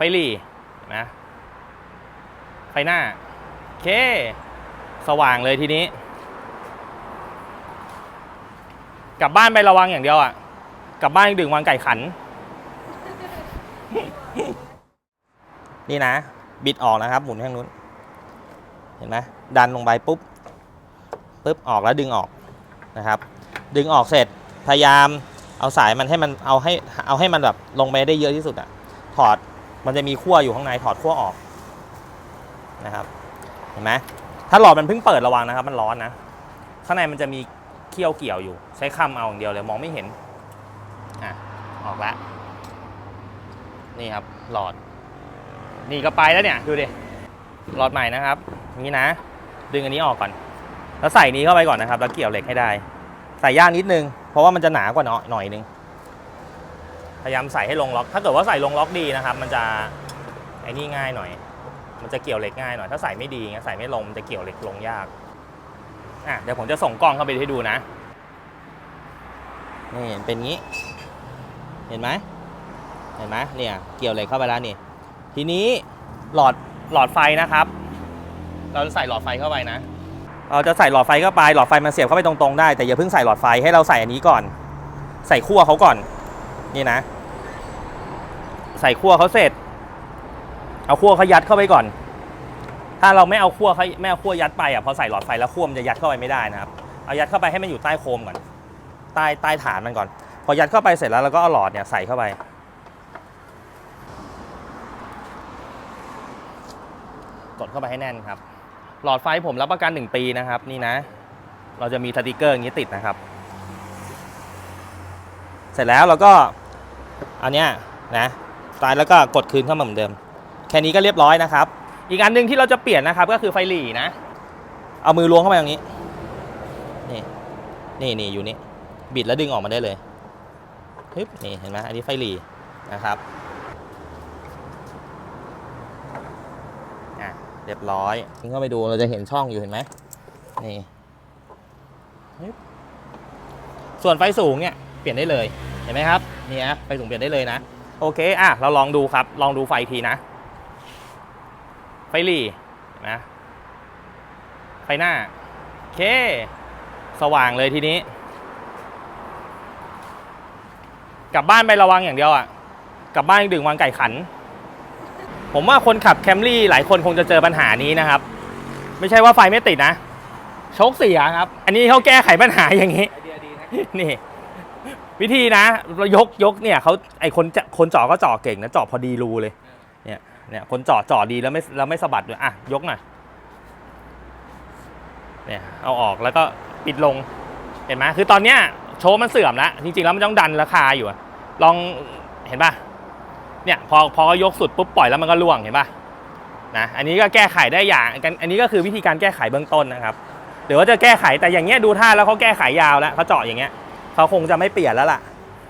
ไฟหลีนะ ไฟหน้า โอเค สว่างเลยทีนี้ กลับบ้านไประวังอย่างเดียวอะ กลับบ้านดึงวางไก่ขัน นี่นะ บิดออกนะครับ หมุนข้างนู้น เห็นไหมดันลงไปปุ๊บปุ๊บออกแล้วดึงออกนะครับ ดึงออกเสร็จพยายามเอาสายมันให้มันเอาให้เอาให้มันแบบลงไปได้เยอะที่สุดอะถอด มันจะมีขั้วอยู่ข้างในถอดขั้วออกนะครับ เห็นไหมถ้าหลอดมันเพิ่งเปิดระวังนะครับ มันร้อนนะ ข้างในมันจะมีเขี้ยวเกี่ยวอยู่ ใช้คำเอาอย่างเดียวเลยมองไม่เห็นอะออกแล้วนี่ครับหลอด นี่ก็ไปแล้วเนี่ยดูดิหลอดใหม่นะครับนี่นะ ดึงอันนี้ออกก่อน แล้วใส่นี้เข้าไปก่อนนะครับ แล้วเกี่ยวเหล็กให้ได้ ใส่ยากนิดนึง เพราะว่ามันจะหนากว่าหน่อยหน่อยนึง ยายามใส่ให้ลงล็อก ถ้าเกิดว่าใส่ลงล็อกดีนะครับ มันจะไอ้นี่ง่ายหน่อย มันจะเกี่ยวเหล็กง่ายหน่อย ถ้าใส่ไม่ดีเงี้ยใส่ไม่ลงมันจะเกี่ยวเหล็กลงยาก อะเดี๋ยวผมจะส่งกล้องเข้าไปให้ดูนะ นี่เป็นงี้ เห็นไหมเห็นไหมเนี่ยเกี่ยวเหล็กเข้าไปแล้วนี่ ทีนี้หลอดหลอดไฟนะครับ เราจะใส่หลอดไฟเข้าไปนะ เราจะใส่หลอดไฟเข้าไป หลอดไฟมันเสียบเข้าไปตรงๆได้ แต่อย่าเพิ่งใส่หลอดไฟให้เราใส่อันนี้ก่อน ใส่ขั้วเขาก่อน นี่นะ ใส่ขั้วเขาเสร็จ เอาขั้วเขายัดเข้าไปก่อน ถ้าเราไม่เอาขั้วเขาไม่เอาขั้วยัดไปอะพอใส่หลอดไฟแล้วขั้วมันจะยัดเข้าไปไม่ได้นะครับ เอายัดเข้าไปให้มันอยู่ใต้โคมก่อน ใต้ใต้ฐานมันก่อน พอยัดเข้าไปเสร็จแล้วเราก็เอาหลอดเนี่ยใส่เข้าไป กดเข้าไปให้แน่นครับ หลอดไฟผมรับประกัน 1 ปีนะครับ นี่นะ เราจะมีสติกเกอร์อย่างนี้ติดนะครับ เสร็จแล้วเราก็อันเนี้ยนะ ตายแล้วก็กดคืนเข้ามาเหมือนเดิม แค่นี้ก็เรียบร้อยนะครับ อีกอันหนึ่งที่เราจะเปลี่ยนนะครับก็คือไฟหลีนะ เอามือล้วงเข้าไปตรงนี้ นี่นี่นี่อยู่นี่ บิดแล้วดึงออกมาได้เลยฮึบนี่เห็นไหมอันนี้ไฟหลีนะครับอะเรียบร้อยทิ้งเข้าไปดูเราจะเห็นช่องอยู่เห็นไหมนี่ส่วนไฟสูงเนี่ยเปลี่ยนได้เลย เห็นไหมครับ นี่ฮะไฟสูงเปลี่ยนได้เลยนะ โอเค อะ เราลองดูครับ ลองดูไฟอีกทีนะ ไฟหลีเห็นไหมไฟหน้า โอเค สว่างเลยทีนี้ กลับบ้านไประวังอย่างเดียวอะ กลับบ้านดึงวางไก่ขัน ผมว่าคนขับแคมรี่หลายคนคงจะเจอปัญหานี้นะครับ ไม่ใช่ว่าไฟไม่ติดนะ โชคเสียครับ อันนี้เขาแก้ไขปัญหาอย่างนี้ไอเดียดีนะนี่ วิธีนะเรายกยกเนี่ยเขาไอคนจะคนเจาะก็เจาะเก่งนะเจาะพอดีรูเลยเนี่ยเนี่ยคนเจาะเจาะดีแล้วไม่แล้วไม่สะบัดด้วยอะยกหน่อยเนี่ยเอาออกแล้วก็ปิดลงเห็นไหมคือตอนเนี้ยโชว์มันเสื่อมแล้วจริงๆแล้วมันต้องดันราคาอยู่ลองเห็นป่ะเนี่ยพอพอยกสุดปุ๊บปล่อยแล้วมันก็ล่วงเห็นป่ะนะอันนี้ก็แก้ไขได้อย่างกันอันนี้ก็คือวิธีการแก้ไขเบื้องต้นนะครับหรือว่าจะแก้ไขแต่อย่างเงี้ยดูท่าแล้วเขาแก้ไขยาวแล้วเขาเจาะอย่างเงี้ย เขาคงจะไม่เปลี่ยนแล้วล่ะ